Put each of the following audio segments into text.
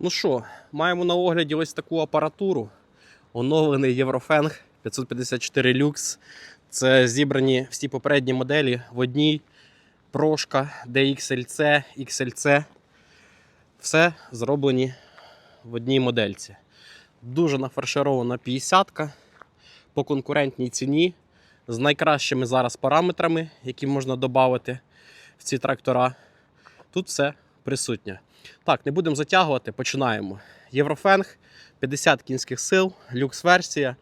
Ну що, маємо на огляді ось таку апаратуру. Оновлений Єврофенг 554 Lux. Це зібрані всі попередні моделі в одній. Прошка, DXLC, XLC. Все зроблені в одній модельці. Дуже нафарширована 50-ка по конкурентній ціні з найкращими зараз параметрами, які можна додати в ці трактора. Тут все присутнє. Так, не будемо затягувати, починаємо. Єврофенг 50 кінських сил, люкс-версія,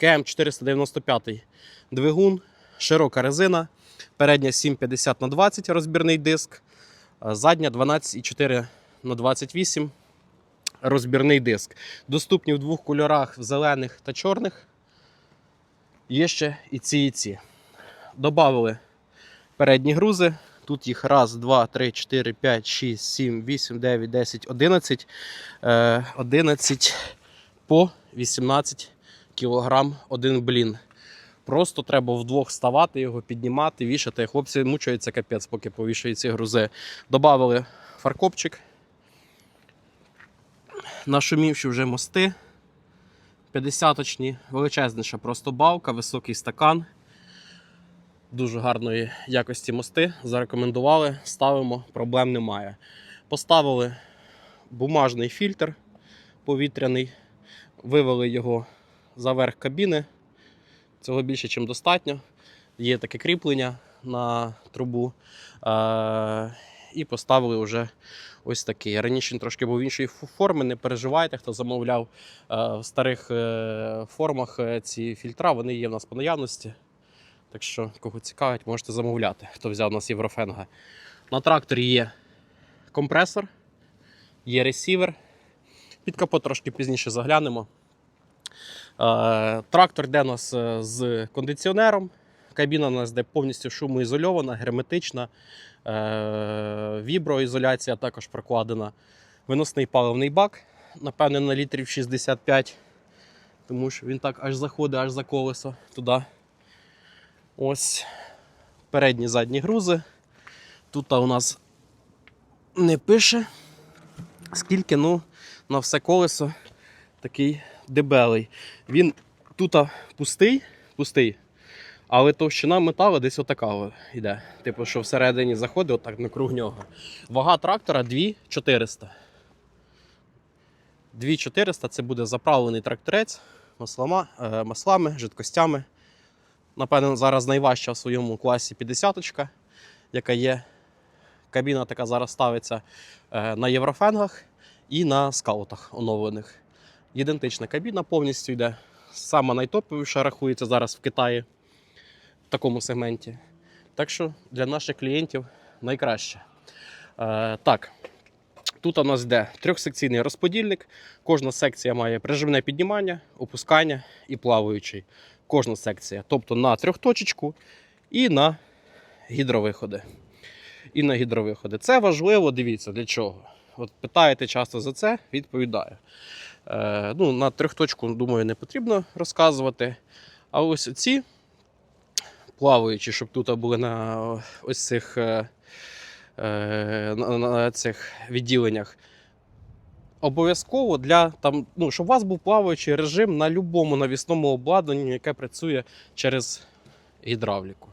КМ 495 двигун, широка резина, передня 750 на 20 розбірний диск, задня 12,4 на 28 розбірний диск. Доступні в двох кольорах зелених та чорних. Є ще і ці, і ці. Добавили передні грузи. Тут їх раз, два, три, чотири, п'ять, шість, сім, вісім, дев'ять, десять, одинадцять. Е, 11 по 18 кілограм один блін. Просто треба вдвох ставати, його піднімати, вішати. Хлопці мучаються капець, поки повішають ці грузи. Добавили фаркопчик. Нашумівши вже мости. 50-очні, величезніша просто балка, високий стакан. Дуже гарної якості мости. Зарекомендували, ставимо, проблем немає. Поставили бумажний фільтр повітряний, вивели його за верх кабіни. Цього більше, ніж достатньо. Є таке кріплення на трубу. Е- і поставили вже ось такий. Раніше він трошки був іншої форми, не переживайте, хто замовляв е, в старих е, формах ці фільтра, вони є в нас по наявності. Так що, кого цікавить, можете замовляти, хто взяв у нас Єврофенга. На тракторі є компресор, є ресівер. Під капот трошки пізніше заглянемо. Е, Трактор йде у нас е, з кондиціонером. Кабіна у нас йде повністю шумоізольована, герметична, е, віброізоляція також прокладена. Виносний паливний бак, напевне, на літрів 65, тому що він так аж заходить аж за колесо туди. Ось передні задні грузи. Тут у нас не пише, скільки, ну, на все колесо такий дебелий. Він тут пустий, пустий, але товщина металу десь отака йде. Типу, що всередині заходить отак на круг нього. Вага трактора 2400. 2400 це буде заправлений тракторець е, маслами, жидкостями. Напевно, зараз найважча в своєму класі 50-ка, яка є. Кабіна така зараз ставиться е, на єврофенгах і на скаутах оновлених. Ідентична кабіна повністю йде. Сама найтоповіша рахується зараз в Китаї в такому сегменті. Так що для наших клієнтів найкраще. Е, так, тут у нас йде трьохсекційний розподільник. Кожна секція має прижимне піднімання, опускання і плаваючий. Кожна секція. Тобто на трьохточечку і на гідровиходи. І на гідровиходи. Це важливо, дивіться, для чого. От питаєте часто за це, відповідаю. Е, ну, на трьохточку, думаю, не потрібно розказувати. А ось ці плаваючі, щоб тут були на ось цих, е, е, на, на цих відділеннях. Обов'язково для там, ну, щоб у вас був плаваючий режим на будь-якому навісному обладнанні, яке працює через гідравліку.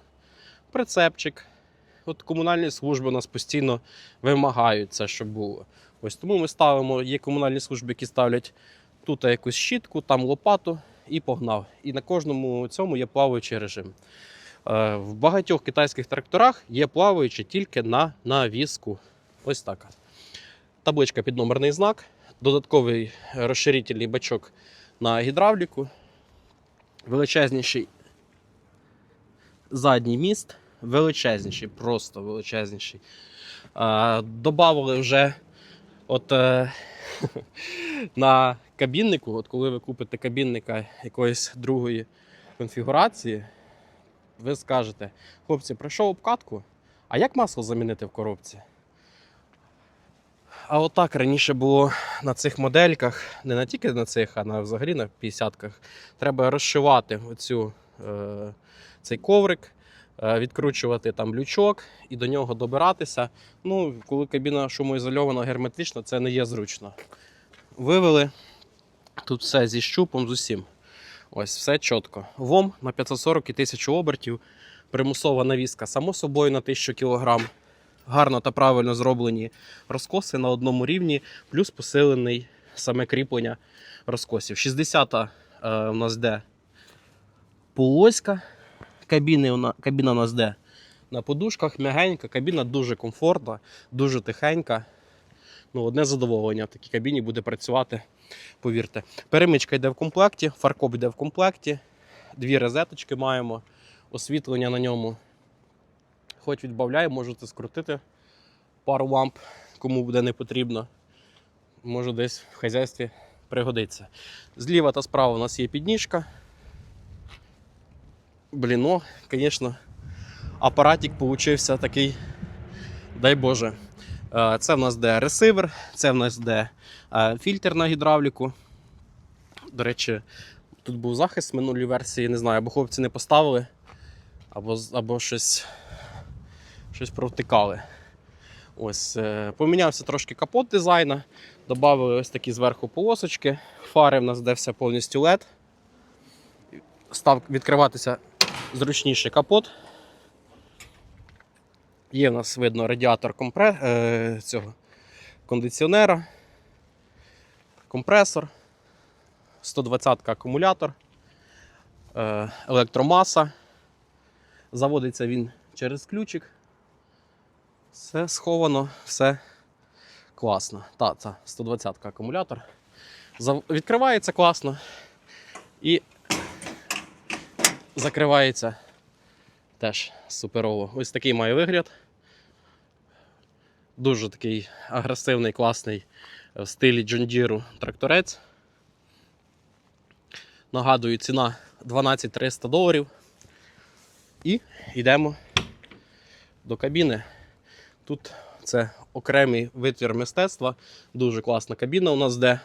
Прицепчик. От комунальні служби у нас постійно вимагають щоб було. Ось тому ми ставимо, є комунальні служби, які ставлять тут якусь щітку, там лопату і погнав. І на кожному цьому є плаваючий режим. Е, В багатьох китайських тракторах є плаваючі тільки на навіску. Ось така. Табличка під номерний знак, додатковий розширительний бачок на гідравліку, величезніший задній міст, величезніший, просто величезніший. Добавили вже от, е, на кабіннику, от коли ви купите кабінника якоїсь другої конфігурації, ви скажете, хлопці, пройшов обкатку, а як масло замінити в коробці? А отак раніше було на цих модельках, не на тільки на цих, а на взагалі на 50-ках. Треба розшивати оцю, е, цей коврик, е, відкручувати там лючок і до нього добиратися. Ну, коли кабіна шумоізольована герметично, це не є зручно. Вивели. Тут все зі щупом, з усім. Ось, все чітко. ВОМ на 540 і 1000 обертів. Примусова навіска, само собою на 1000 кг. Гарно та правильно зроблені розкоси на одному рівні, плюс посилений саме кріплення розкосів. 60-та е, у нас де полоська. Кабіни, кабіна у нас де на подушках, м'ягенька, кабіна дуже комфортна, дуже тихенька. Ну, одне задоволення в такій кабіні буде працювати, повірте. Перемичка йде в комплекті, фаркоп йде в комплекті, дві розеточки маємо, освітлення на ньому. Хоч відбавляє, можете скрутити пару ламп, кому буде не потрібно. Може десь в хазяйстві пригодиться. Зліва та справа у нас є підніжка. Блін, ну, звісно, апаратик получився такий, дай Боже. Е, Це в нас де ресивер, це в нас де е, фільтр на гідравліку. До речі, тут був захист в минулій версії, не знаю, або хлопці не поставили, або, або щось, щось провтикали. Ось, е, помінявся трошки капот дизайна, додали ось такі зверху полосочки, фари в нас де все повністю LED. Став відкриватися зручніше капот. Є в нас видно радіатор компре... е, цього кондиціонера, компресор, 120 акумулятор, е, електромаса. Заводиться він через ключик. Все сховано, все класно. Та, це 120 акумулятор. Відкривається класно і закривається теж суперово. Ось такий має вигляд. Дуже такий агресивний, класний в стилі Deere тракторець. Нагадую, ціна 12 300 доларів. І йдемо до кабіни. Тут це окремий витвір мистецтва. Дуже класна кабіна у нас, де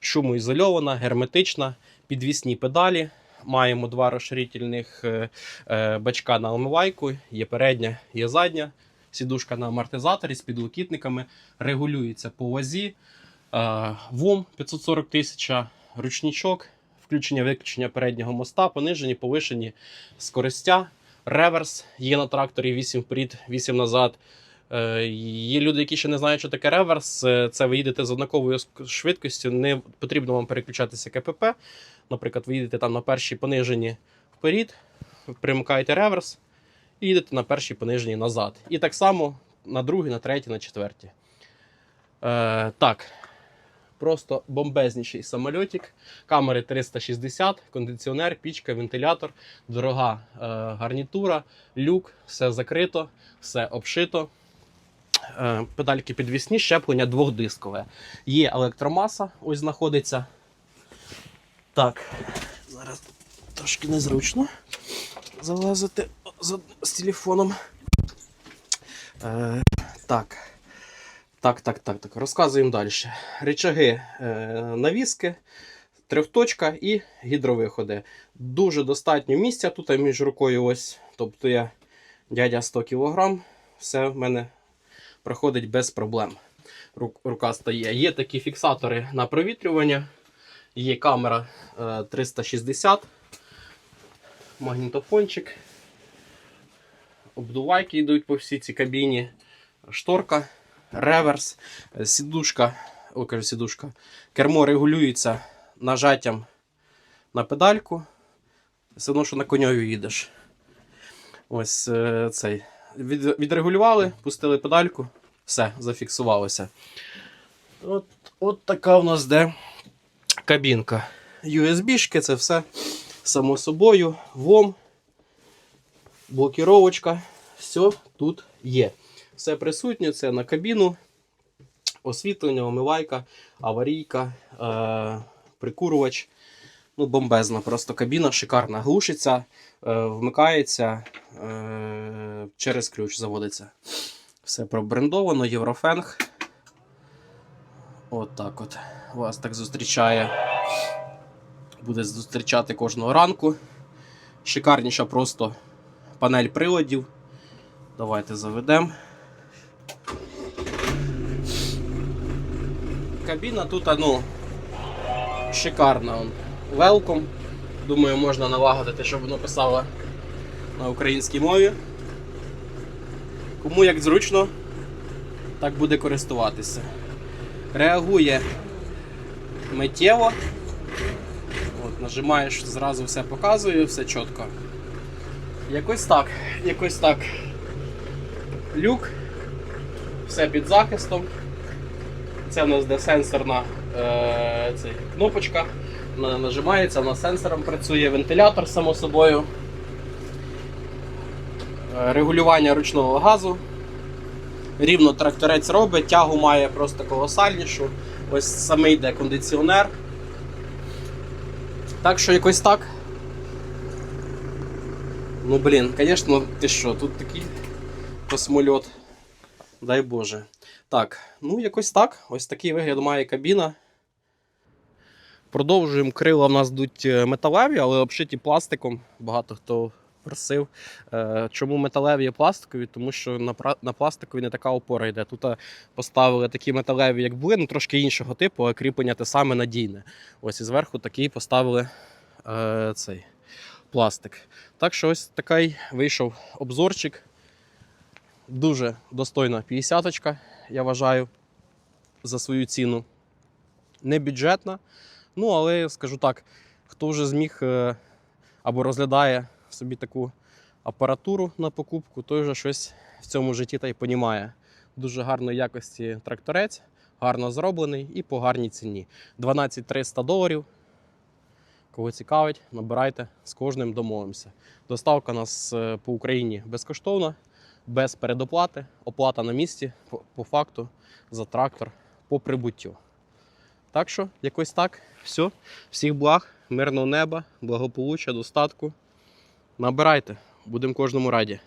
шумоізольована, герметична, підвісні педалі. Маємо два розширительних е, е, бачка на омивайку, є передня, є задня. Сідушка на амортизаторі з підлокітниками, регулюється по вазі. Е, ВОМ 540 тисяч, ручничок, включення-виключення переднього моста, понижені, повишені скоростя, реверс є на тракторі 8 вперед, 8 назад. Е, Є люди, які ще не знають, що таке реверс. Е, Це ви їдете з однаковою швидкістю, не потрібно вам переключатися КПП. Наприклад, ви їдете там на першій пониженні вперед, примикаєте реверс і їдете на першій пониженні назад. І так само на другій, на третій, на четвертій. Е, так. Просто бомбезніший самольотик. Камери 360, кондиціонер, пічка, вентилятор, дорога е, гарнітура, люк, все закрито, все обшито. Е, педальки підвісні, щеплення двохдискове. Є електромаса, ось знаходиться. Так, зараз трошки незручно залазити з, телефоном. Е, так. Так, так, так, так. Розказуємо далі. Речаги е, навіски, трьохточка і гідровиходи. Дуже достатньо місця тут між рукою. ось. Тобто я дядя 100 кг, все в мене проходить без проблем. Рука стає. Є такі фіксатори на провітрювання, є камера е, 360, магнітофончик, обдувайки йдуть по всій цій кабіні, шторка, реверс, е, сідушка, о, сідушка. Кермо регулюється нажаттям на педальку. Все одно, що на коньові їдеш. Ось е, цей. Від, відрегулювали, пустили педальку, все, зафіксувалося. От, от така у нас де кабінка. USB-шки, це все само собою, ВОМ, блокіровочка, все тут є. Все присутнє, це на кабіну, освітлення, омивайка, аварійка, е- прикурувач. Ну, бомбезна просто кабіна, шикарна. Глушиться, е- вмикається, е- через ключ заводиться. Все пробрендовано, єврофенг. От так от. Вас так зустрічає. Буде зустрічати кожного ранку. Шикарніша просто панель приладів. Давайте заведемо. Кабіна тут, ну, шикарна. Welcome. Думаю, можна налагодити, щоб воно писало на українській мові. Кому як зручно, так буде користуватися. Реагує миттєво. От, нажимаєш, зразу все показує, все чітко. Якось так, якось так. Люк, все під захистом. Це у нас де сенсорна е, цей, кнопочка. Нажимається, вона сенсором працює, вентилятор, само собою. Е, Регулювання ручного газу. Рівно тракторець робить, тягу має просто колосальнішу. Ось саме йде кондиціонер. Так що якось так. Ну блін, звісно, ти що, тут такий космольот. Дай Боже. Так, ну якось так. Ось такий вигляд має кабіна. Продовжуємо крила. У нас йдуть е, металеві, але обшиті пластиком. Багато хто просив. Е, Чому металеві є пластикові? Тому що на, пластикові не така опора йде. Тут е, поставили такі металеві, як були, ну трошки іншого типу, але кріплення те саме надійне. Ось і зверху такий поставили е, цей пластик. Так що ось такий вийшов обзорчик. Дуже достойна 50 я вважаю, за свою ціну. Не бюджетна. Ну, але скажу так, хто вже зміг е, або розглядає собі таку апаратуру на покупку, той вже щось в цьому житті та й понімає. Дуже гарної якості тракторець, гарно зроблений і по гарній ціні. 12 300 доларів. Кого цікавить, набирайте, з кожним домовимося. Доставка у нас е, по Україні безкоштовна, без передоплати, оплата на місці по, по факту за трактор по прибуттю. Так що, якось так. Все. Всіх благ, мирного неба, благополуччя, достатку. Набирайте, будемо кожному раді.